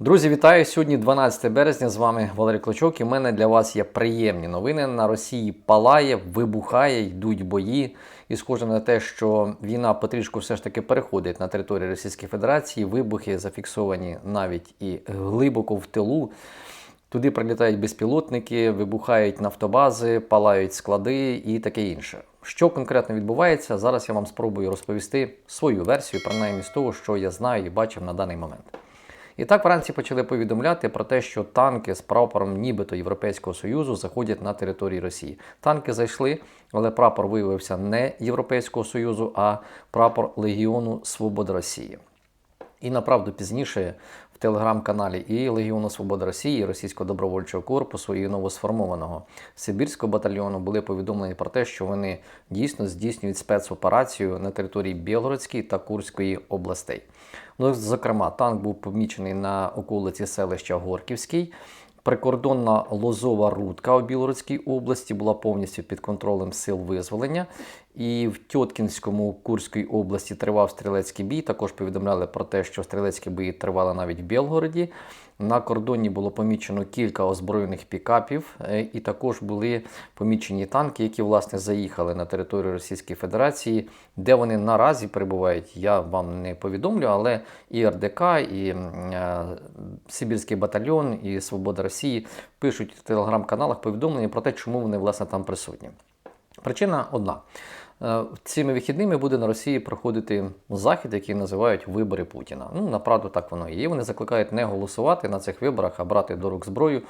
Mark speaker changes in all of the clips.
Speaker 1: Друзі, вітаю! Сьогодні 12 березня. З вами Валерій Клочок. І в мене для вас є приємні новини. На Росії палає, вибухає, йдуть бої. І схоже на те, що війна потрішку все ж таки переходить на територію Російської Федерації. Вибухи зафіксовані навіть і глибоко в тилу. Туди прилітають безпілотники, вибухають нафтобази, палають склади і таке інше. Що конкретно відбувається, зараз я вам спробую розповісти свою версію, принаймні з того, що я знаю і бачив на даний момент. І так вранці почали повідомляти про те, що танки з прапором нібито Європейського Союзу заходять на території Росії. Танки зайшли, але прапор виявився не Європейського Союзу, а прапор Легіону Свобод Росії. І направду пізніше телеграм-каналі і Легіону Свободи Росії, і Російського добровольчого корпусу і новосформованого Сибірського батальйону були повідомлені про те, що вони дійсно здійснюють спецоперацію на території Білгородської та Курської областей. Ну, зокрема, танк був помічений на околиці селища Горківський. Прикордонна лозова рудка у Білгородській області була повністю під контролем сил визволення. І в Тьоткінському Курській області тривав стрілецький бій. Також повідомляли про те, що стрілецькі бої тривали навіть в Білгороді. На кордоні було помічено кілька озброєних пікапів, е, і також були помічені танки, які власне заїхали на територію Російської Федерації. Де вони наразі перебувають, я вам не повідомлю, але і РДК, і е, Сибірський батальйон, і Свобода Росії пишуть в телеграм-каналах повідомлення про те, чому вони власне там присутні. Причина одна. Е, Цими вихідними буде на Росії проходити захід, який називають вибори Путіна. Ну, направду так воно і є. Вони закликають не голосувати на цих виборах, а брати до рук зброю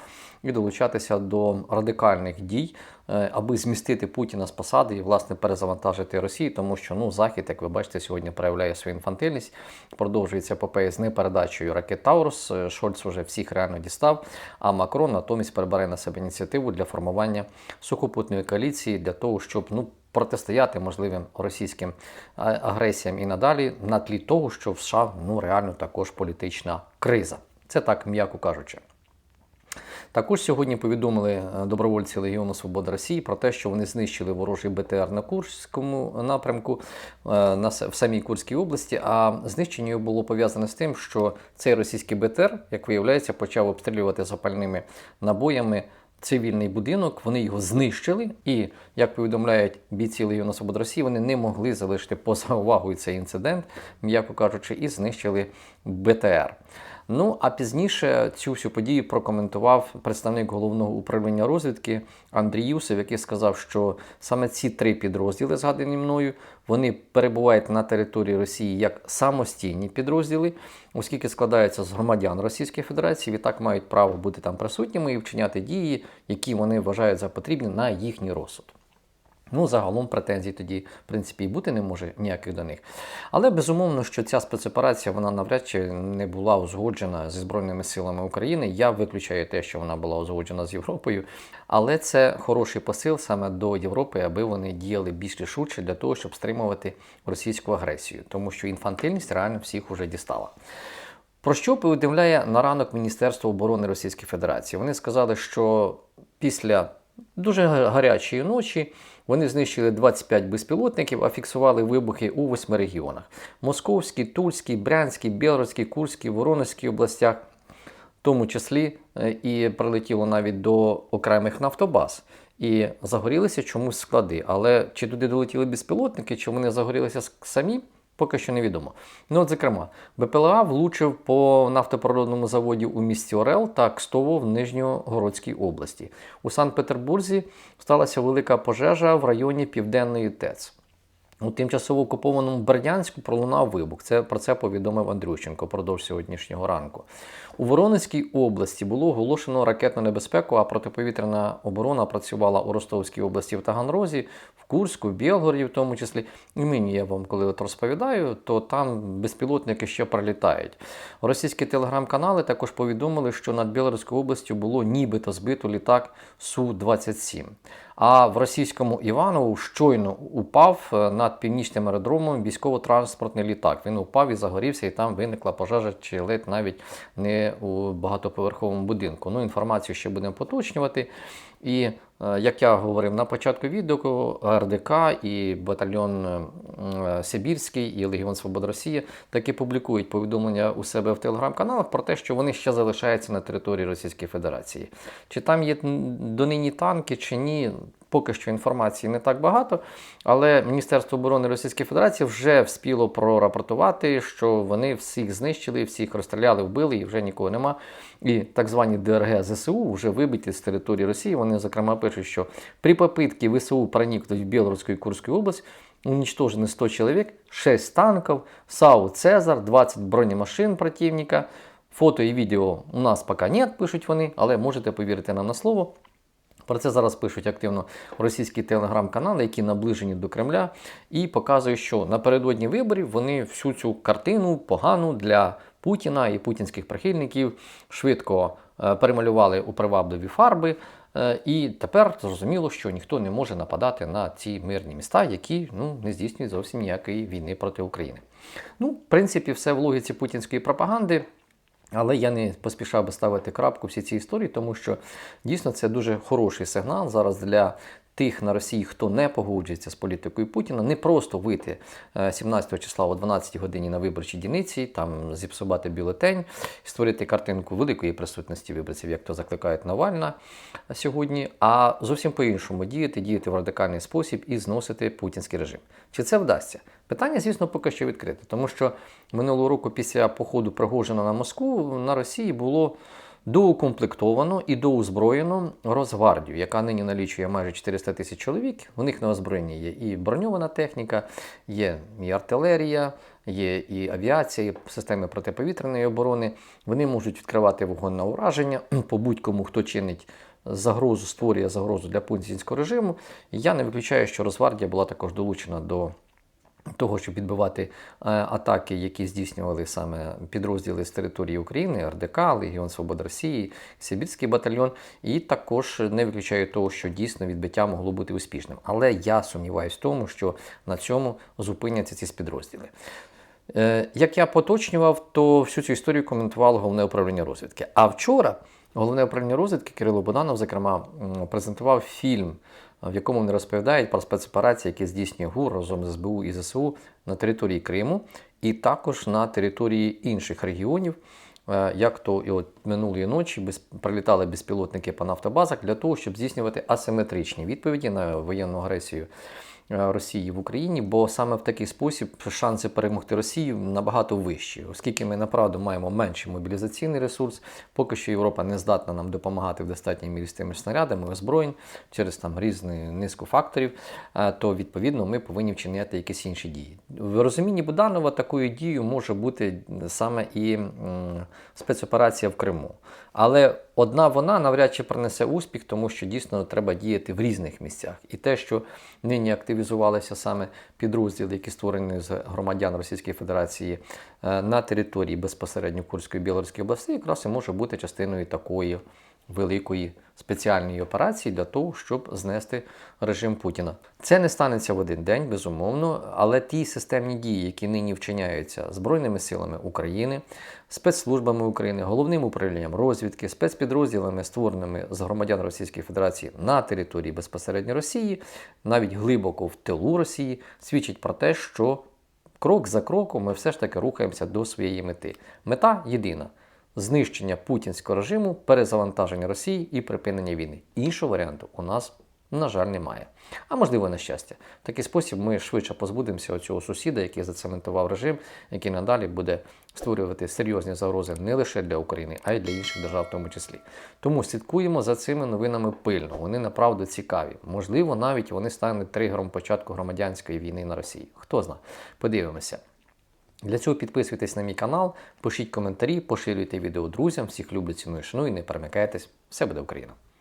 Speaker 1: і долучатися до радикальних дій, е, аби змістити Путіна з посади і власне перезавантажити Росію, тому що ну захід, як ви бачите, сьогодні проявляє свою інфантильність. Продовжується епопея з непередачею ракет Таурус. Е, Шольц уже всіх реально дістав. А Макрон натомість перебере на себе ініціативу для формування сухопутної коаліції для того, щоб ну протистояти можливим російським агресіям і надалі на тлі того, що в США ну реально також політична криза. Це так, м'яко кажучи. Також сьогодні повідомили е, добровольці Легіону Свободи Росії про те, що вони знищили ворожий БТР на Курському напрямку е, в самій Курській області. А знищення було пов'язане з тим, що цей російський БТР, як виявляється, почав обстрілювати запальними набоями цивільний будинок, вони його знищили, і, як повідомляють бійці Легіону Свобод Росії, вони не могли залишити поза увагою цей інцидент, м'яко кажучи, і знищили БТР. Ну а пізніше цю всю подію прокоментував представник головного управління розвідки Андрій Юсов, який сказав, що саме ці три підрозділи, згадані мною, вони перебувають на території Росії як самостійні підрозділи, оскільки складаються з громадян Російської Федерації, відтак мають право бути там присутніми і вчиняти дії, які вони вважають за потрібні на їхній розсуд. Ну, загалом претензій тоді, в принципі, і бути не може ніяких до них. Але безумовно, що ця спецоперація вона навряд чи не була узгоджена зі Збройними силами України. Я виключаю те, що вона була узгоджена з Європою. Але це хороший посил саме до Європи, аби вони діяли більш рішуче для того, щоб стримувати російську агресію, тому що інфантильність реально всіх уже дістала. Про що повідомляє на ранок Міністерство оборони Російської Федерації? Вони сказали, що після дуже гарячої ночі. Вони знищили 25 безпілотників, а фіксували вибухи у восьми регіонах: Московській, Тульській, Брянській, Білоруській, Курській, Воронезькій областях, в тому числі е, і прилетіло навіть до окремих нафтобаз. І загорілися чомусь склади. Але чи туди долетіли безпілотники, чи вони загорілися самі? Поки що невідомо. Ну, от, зокрема, БПЛА влучив по нафтопроводному заводі у місті Орел та Кстово в Нижньогородській області. У Санкт-Петербурзі сталася велика пожежа в районі Південної ТЕЦ. У тимчасово окупованому Бердянську пролунав вибух. Це про це повідомив Андрющенко продовж сьогоднішнього ранку. У Воронезькій області було оголошено ракетну небезпеку, а протиповітряна оборона працювала у Ростовській області в Таганрозі, в Курську, в Білгороді, в тому числі. І мені я вам коли от розповідаю, то там безпілотники ще пролітають. Російські телеграм-канали також повідомили, що над Білоруською областю було нібито збито літак Су-27. А в російському Іванову щойно упав е, над північним аеродромом військово-транспортний літак. Він упав і загорівся, і там виникла пожежа, чи ледь навіть не у багатоповерховому будинку. Ну, інформацію ще будемо поточнювати. І е, як я говорив на початку відео, РДК і батальйон е, Сибірський і Легіон Свобода Росії таки публікують повідомлення у себе в телеграм-каналах про те, що вони ще залишаються на території Російської Федерації. Чи там є донині танки, чи ні, поки що інформації не так багато. Але Міністерство оборони Російської Федерації вже вспіло прорапортувати, що вони всіх знищили, всіх розстріляли, вбили і вже нікого нема. І так звані ДРГ ЗСУ вже вибиті з території Росії. Вони, зокрема, пишуть, що при попитці ВСУ проникнуть в Білоруську і Курську область. Уничтожено 100 человек, 6 танков, САУ «Цезар», 20 бронемашин противника. Фото і відео у нас поки нет, пишуть вони, але можете повірити нам на слово. Про це зараз пишуть активно російські телеграм-канали, які наближені до Кремля, і показують, що напередодні виборів вони всю цю картину погану для Путіна і путінських прихильників швидко е, перемалювали у привабливі фарби. Е, І тепер зрозуміло, що ніхто не може нападати на ці мирні міста, які ну, не здійснюють зовсім ніякої війни проти України. Ну, в принципі, все в логіці путінської пропаганди. Але я не поспішав би ставити крапку всі ці історії, тому що дійсно це дуже хороший сигнал зараз для тих на Росії, хто не погоджується з політикою Путіна, не просто вийти е, 17 числа о 12 годині на виборчій дільниці, там зіпсувати бюлетень, створити картинку великої присутності виборців, як то закликають Навальна сьогодні, а зовсім по-іншому діяти, діяти в радикальний спосіб і зносити путінський режим. Чи це вдасться? Питання, звісно, поки що відкрите, тому що минулого року після походу Пригожина на Москву на Росії було доукомплектовано і доузброєно Росгвардію, яка нині налічує майже 400 тисяч чоловік. У них на озброєнні є і броньована техніка, є і артилерія, є і авіація, і системи протиповітряної оборони. Вони можуть відкривати вогонь на ураження по будь-кому, хто чинить загрозу, створює загрозу для путінського режиму. Я не виключаю, що Росгвардія була також долучена до того, щоб відбивати е, атаки, які здійснювали саме підрозділи з території України, РДК, Легіон Свободи Росії, Сибірський батальйон, і також не виключаю того, що дійсно відбиття могло бути успішним. Але я сумніваюся в тому, що на цьому зупиняться ці спідрозділи. Е, Як я поточнював, то всю цю історію коментувало головне управління розвідки. А вчора головне управління розвідки Кирило Буданов, зокрема, презентував фільм, в якому вони розповідають про спецоперації, які здійснює ГУР разом з СБУ і ЗСУ на території Криму, і також на території інших регіонів. Е, Як то і от минулої ночі без, прилітали безпілотники по нафтобазах для того, щоб здійснювати асиметричні відповіді на воєнну агресію Росії в Україні, бо саме в такий спосіб шанси перемогти Росію набагато вищі, оскільки ми направду маємо менший мобілізаційний ресурс. Поки що Європа не здатна нам допомагати в достатній мірі з тими снарядами, озброєнь через там різну низку факторів, е, то відповідно ми повинні вчиняти якісь інші дії. В розумінні Буданова такою дією може бути саме і спецоперація в Криму. Але одна вона навряд чи принесе успіх, тому що дійсно треба діяти в різних місцях. І те, що нині активізувалися саме підрозділи, які створені з громадян Російської Федерації е, на території безпосередньо Курської і Білоруської областей, якраз і може бути частиною такої великої спеціальної операції для того, щоб знести режим Путіна. Це не станеться в один день, безумовно, але ті системні дії, які нині вчиняються Збройними силами України, спецслужбами України, головним управлінням розвідки, спецпідрозділами, створеними з громадян Російської Федерації на території безпосередньо Росії, навіть глибоко в тилу Росії, свідчить про те, що крок за кроком ми все ж таки рухаємося до своєї мети. Мета єдина знищення путінського режиму, перезавантаження Росії і припинення війни. Іншого варіанту у нас, на жаль, немає. А можливо, на щастя. В такий спосіб ми швидше позбудемося цього сусіда, який зацементував режим, який надалі буде створювати серйозні загрози не лише для України, а й для інших держав, в тому числі. Тому слідкуємо за цими новинами пильно. Вони направду цікаві. Можливо, навіть вони стануть тригером початку громадянської війни на Росії. Хто знає? Подивимося. Для цього підписуйтесь на мій канал, пишіть коментарі, поширюйте відео друзям, всіх люблю, ціную, шаную, не перемикайтесь. Все буде Україна!